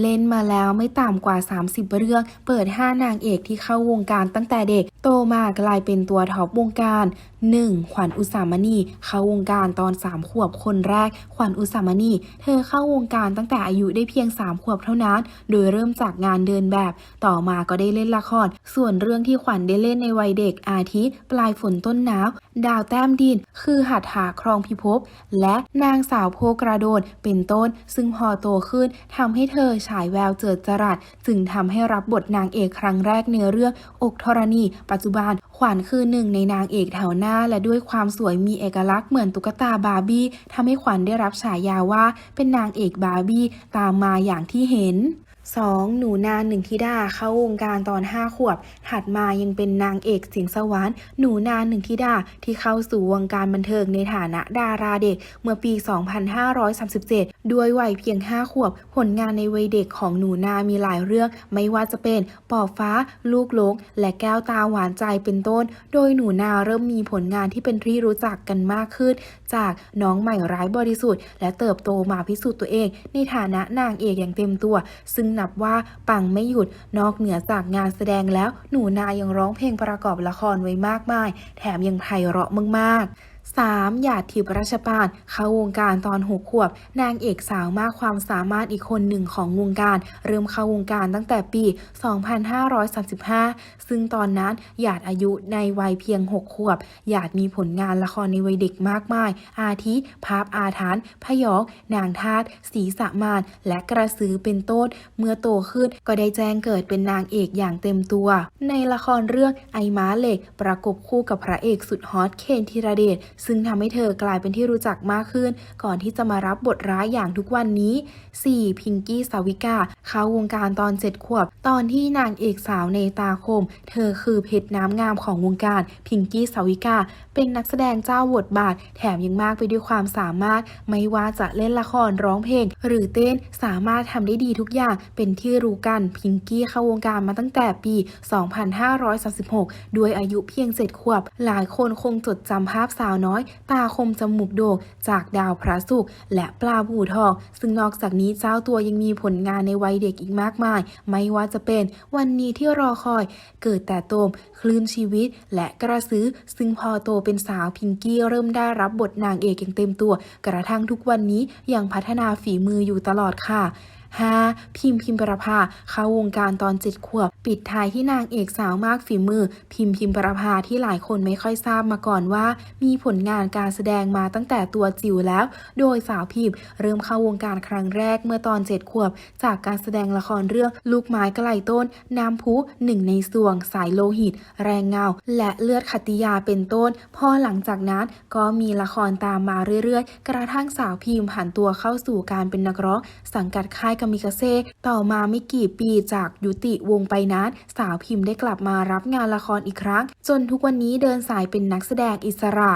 เล่นมาแล้วไม่ต่ำกว่า 30 เรื่อง เปิด 5 นางเอกที่เข้าวงการตั้งแต่เด็ก โตมากลายเป็นตัวท็อปวงการ 1. ขวัญอุสามณี เข้าวงการตอน 3 ขวบคนแรก ขวัญอุสามณี เธอเข้าวงการตั้งแต่อายุได้เพียง 3 ขวบเท่านั้น โดยเริ่มจากงานเดินแบบ ต่อมาก็ได้เล่นละคร ส่วนเรื่องที่ขวัญได้เล่นในวัยเด็กอาทิ ปลายฝนต้นหนาว ดาวแต้มดิน คือหัตถาครองพิภพและนางสาวโพกระโดดเป็นต้น ซึ่งพอโตขึ้นทำให้เธอฉายแววเจิดจรัสจึงทำให้รับบทนางเอกครั้งแรกในเรื่องอกธรณี ปัจจุบันขวัญคือหนึ่งในนางเอกแถวหน้า และด้วยความสวยมีเอกลักษณ์เหมือนตุ๊กตาบาร์บี้ทำให้ขวัญได้รับฉายาว่าเป็นนางเอกบาร์บี้ตามมาอย่างที่เห็น 2. หนูนาหนึ่งธิดาเข้าวงการตอน 5 ขวบ ถัดมายังเป็นนางเอกเสียงสวรรค์หนูนาหนึ่งธิดาที่เข้าสู่วงการบันเทิงในฐานะดาราเด็กเมื่อปี 2537 ด้วยวัยเพียง 5 ขวบ ผลงานในวัยเด็กของหนูนามีหลายเรื่อง ไม่ว่าจะเป็นปอบฟ้า ลูกลกและแก้วตาหวานใจเป็นต้น โดยหนูนาเริ่มมีผลงานที่เป็นที่รู้จักกันมากขึ้น จากน้องใหม่ร้ายบริสุทธิ์ และเติบโตมาพิสูจน์ตัวเอง ในฐานะนางเอกอย่างเต็มตัว ซึ่งนับว่าปังไม่หยุด นอกเหนือจากงานแสดงแล้ว หนูนายังร้องเพลงประกอบละครไว้มากมาย แถมยังไพเราะมากๆ 3. หยาดทิพย์ราชปานเข้าวงการตอนหกขวบ นางเอกสาวมากความสามารถอีกคนหนึ่งของวงการ เริ่มเข้าวงการตั้งแต่ปี 2535 ซึ่งตอนนั้นหยาดอายุในวัยเพียง 6 ขวบ หยาดมีผลงานละครในวัยเด็กมากมาย อาทิ ภาพอาถรรพ์พยอง นางทาตสีสะมาน และกระสือเป็นต้น เมื่อโตขึ้นก็ได้แจ้งเกิดเป็นนางเอกอย่างเต็มตัว ในละครเรื่องไอม้าเหล็กประกบคู่กับพระเอกสุดฮอตเคนธีรเดชซึ่งทำให้เธอกลายเป็นที่รู้จักมากขึ้น ก่อนที่จะมารับบทร้ายอย่างทุกวันนี้ 4. พิงกี้สาวิกา เข้าวงการตอน 7 ขวบ ตอนที่นางเอกสาวในตาคม เธอคือเพชรน้ำงามของวงการ พิงกี้สาวิกา เป็นนักแสดงเจ้าบทบาท แถมยังมากไปด้วยความสามารถ ไม่ว่าจะเล่นละครร้องเพลง หรือเต้นสามารถทำได้ดีทุกอย่างเป็นที่รู้กันพิงกี้เข้าวงการมาตั้งแต่ปี 2536 ด้วยอายุเพียง 7 ขวบ หลายคนคงจดจำภาพสาวน้อยตาคมจมูกโด่งจากดาวพระศุกร์และปลาบูทองซึ่งนอกจากนี้เจ้าตัวยังมีผลงานในวัยเด็กอีกมากมาย ไม่ว่าจะเป็นวันนี้ที่รอคอย เกิดแต่โตม คลื่นชีวิต และกระซื้อ ซึ่งพอโตเป็นสาวพิงกี้เริ่มได้รับบทนางเอกอย่างเต็มตัว กระทั่งทุกวันนี้ยังพัฒนาฝีมืออยู่ตลอดค่ะ 5. พิมพ์พิมประภาเข้าวงการตอน7ขวบ ปิดท้ายที่นางเอกสาวมากฝีมือ พิมพ์พิมประภาที่หลายคนไม่ค่อยทราบมาก่อนว่า มีผลงานการแสดงมาตั้งแต่ตัวจิ๋วแล้ว โดยสาวพิมพ์เริ่มเข้าวงการครั้งแรกเมื่อตอน7ขวบ จากการแสดงละครเรื่องลูกไม้กระไกลต้น น้ำพุหนึ่งในสวง สายโลหิต แรงเงา และเลือดขตติยาเป็นต้น พอหลังจากนั้นก็มีละครตามมาเรื่อยๆ กระทั่งสาวพิมพ์ผ่านตัวเข้าสู่การเป็นนักร้อง สังกัดค่ายกามิกาเซ่ต่อมาไม่กี่ปีจากยุติวงไปนั้นสาวพิมพ์ได้กลับมารับงานละครอีกครั้ง จนทุกวันนี้เดินสายเป็นนักแสดงอิสระ